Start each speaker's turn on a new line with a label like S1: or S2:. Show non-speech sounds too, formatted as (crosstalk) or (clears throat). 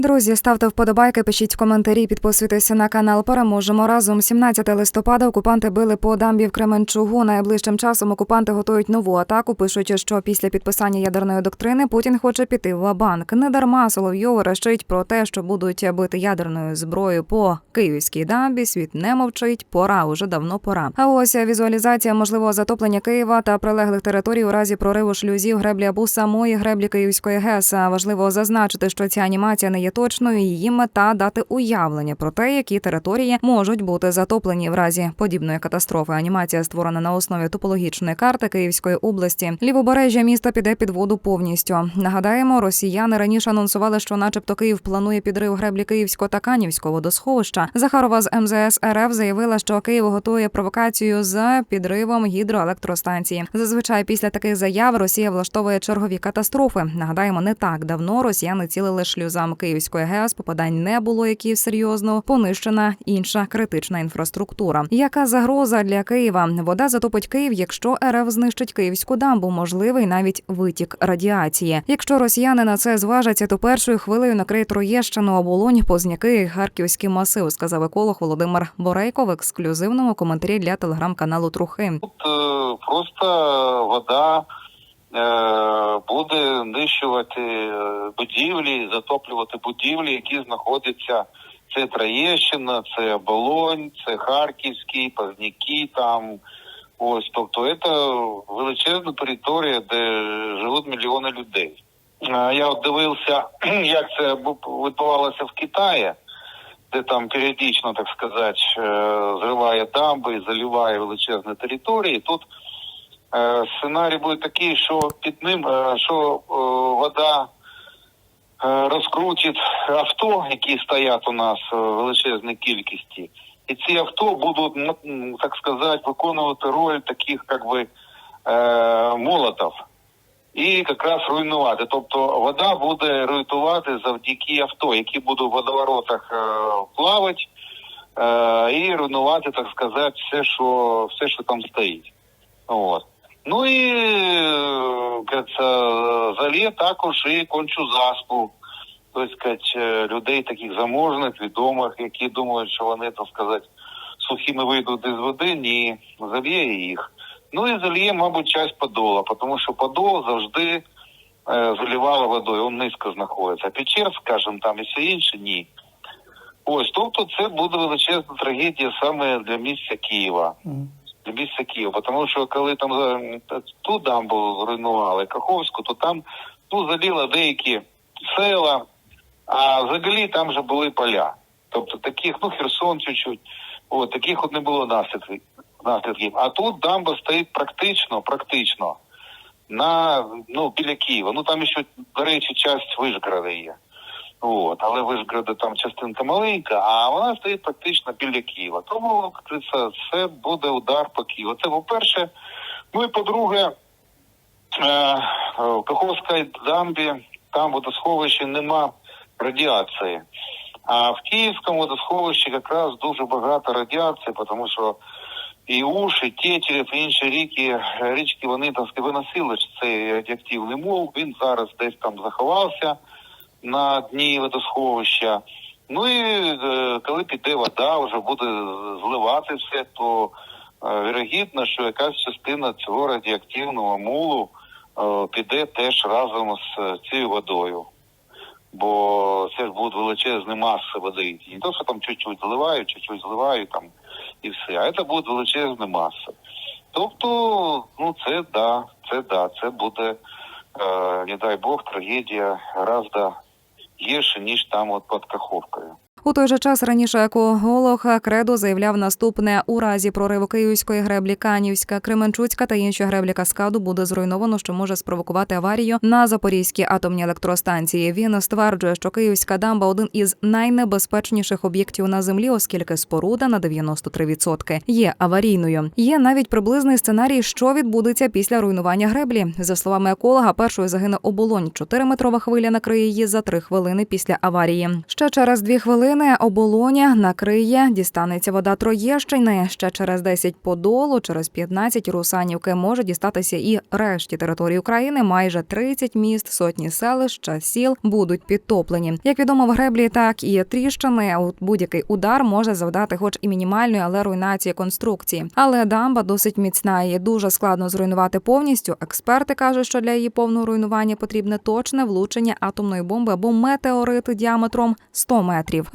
S1: Друзі, ставте вподобайки, пишіть коментарі, підписуйтеся на канал. Переможемо разом. 17 листопада окупанти били по дамбі в Кременчугу. Найближчим часом окупанти готують нову атаку. Пишуть, що після підписання ядерної доктрини Путін хоче піти в банк. Недарма Соловйов речить про те, що будуть бити ядерною зброєю по київській дамбі. Світ не мовчить. Пора уже давно пора. А ось візуалізація можливого затоплення Києва та прилеглих територій у разі прориву шлюзів греблі або самої греблі Київської ГЕС. Важливо зазначити, що ця анімація не є точною. Її мета дати уявлення про те, які території можуть бути затоплені в разі подібної катастрофи. Анімація створена на основі топологічної карти Київської області. Лівобережжя міста піде під воду повністю. Нагадаємо, росіяни раніше анонсували, що, начебто, Київ планує підрив греблі Київського та Канівського водосховища. Захарова з МЗС РФ заявила, що Київ готує провокацію з підривом гідроелектростанції. Зазвичай після таких заяв Росія влаштовує чергові катастрофи. Нагадаємо, не так давно росіяни цілили шлюзам Київської ГЕС. Попадань не було, які серйозно понищена інша критична інфраструктура. Яка загроза для Києва? Вода затопить Київ, якщо РФ знищить київську дамбу. Можливий навіть витік радіації. Якщо росіяни на це зважаться, то першою хвилею накриє Троєщину, оболонь, Позняки Харківський масив, сказав еколог Володимир Борейко в ексклюзивному коментарі для телеграм-каналу Трухи.
S2: Тут е, просто вода буде нищувати е, будівлі, затоплювати будівлі, які знаходяться. Це Троєщина, це Оболонь, це Харківський, Пазняки там. Ось, тобто це величезна територія, де живуть мільйони людей. Е, Я от дивився, (clears throat) як це відбувалося в Китаї, де там періодично, так сказати, е, зриває дамби і заливає величезні території. Тут е, сценарій буде такий, що під ним, е, що е, вода е, розкрутить авто, які стоять у нас е, в величезній кількості. І ці авто будуть, так сказати, виконувати роль таких, як би, е, молотов. І якраз руйнувати. Тобто вода буде руйнувати завдяки авто, які будуть в водоворотах е, плавати е, і руйнувати, так сказати, все, що все, що там стоїть. От. Ну і е, залє також і кончу заспу. Тобто, людей таких заможних, відомих, які думають, що вони, так сказати, сухими вийдуть із води, ні, зальє їх. Ну і зальє, мабуть, часть подола, тому що подол завжди е, заливало водою, він низько знаходиться. А Печерськ, скажімо, там і все інше, ні. Ось, тобто це буде величезна трагедія саме для місця Києва. Місця Тому що коли там е, ту дамбу руйнували, Каховську, то там ну, заліло деякі села, а взагалі там же були поля. Тобто таких, ну Херсон чуть-чуть, от, таких от не було наслідків. наслідків. А тут дамба стоїть практично, практично на ну біля Києва. Ну там ще, до речі, часть Вишгорода є. От, але Вишгорода там частинка маленька, а вона стоїть практично біля Києва. Тому це, це буде удар по Києву. Це по-перше. Ну і по-друге, е, в Каховській дамбі там водосховищі нема радіації. А в Київському водосховищі якраз дуже багато радіації, тому що і Уш, і Тетерев, і інші ріки, річки, вони так виносили цей радіоактивний мул. Він зараз десь там заховався на дні водосховища. Ну і е, коли піде вода, вже буде зливати все, то е, вірогідно, що якась частина цього радіоактивного мулу е, піде теж разом з цією водою. Бо це ж будуть величезні маси води. Не то, що там чуть-чуть зливають, чуть-чуть зливають там і все. А це будуть величезні маси. Тобто, ну це да, це да, це буде, е, не дай Бог, трагедія гораздо гірше, ніж там от під Каховкою.
S1: У той же час раніше еколог Кредо заявляв наступне: у разі прориву Київської греблі Канівська, Кременчуцька та інші греблі каскаду буде зруйновано, що може спровокувати аварію на Запорізькій атомній електростанції. Він стверджує, що Київська дамба один із найнебезпечніших об'єктів на землі, оскільки споруда на 93% є аварійною. Є навіть приблизний сценарій, що відбудеться після руйнування греблі. За словами еколога, першою загине оболонь. 4-метрова хвиля накриє її за три хвилини після аварії. Ще через дві хвилини Долини, оболоня, накриє, дістанеться вода Троєщини. Ще через 10 подолу, через 15 Русанівки може дістатися і решті території України. Майже 30 міст, сотні селищ сіл будуть підтоплені. Як відомо, в греблі так і тріщини. Будь-який удар може завдати, хоч і мінімальної, але руйнації конструкції. Але дамба досить міцна. Її дуже складно зруйнувати повністю. Експерти кажуть, що для її повного руйнування потрібне точне влучення атомної бомби або метеорит діаметром 100 метрів.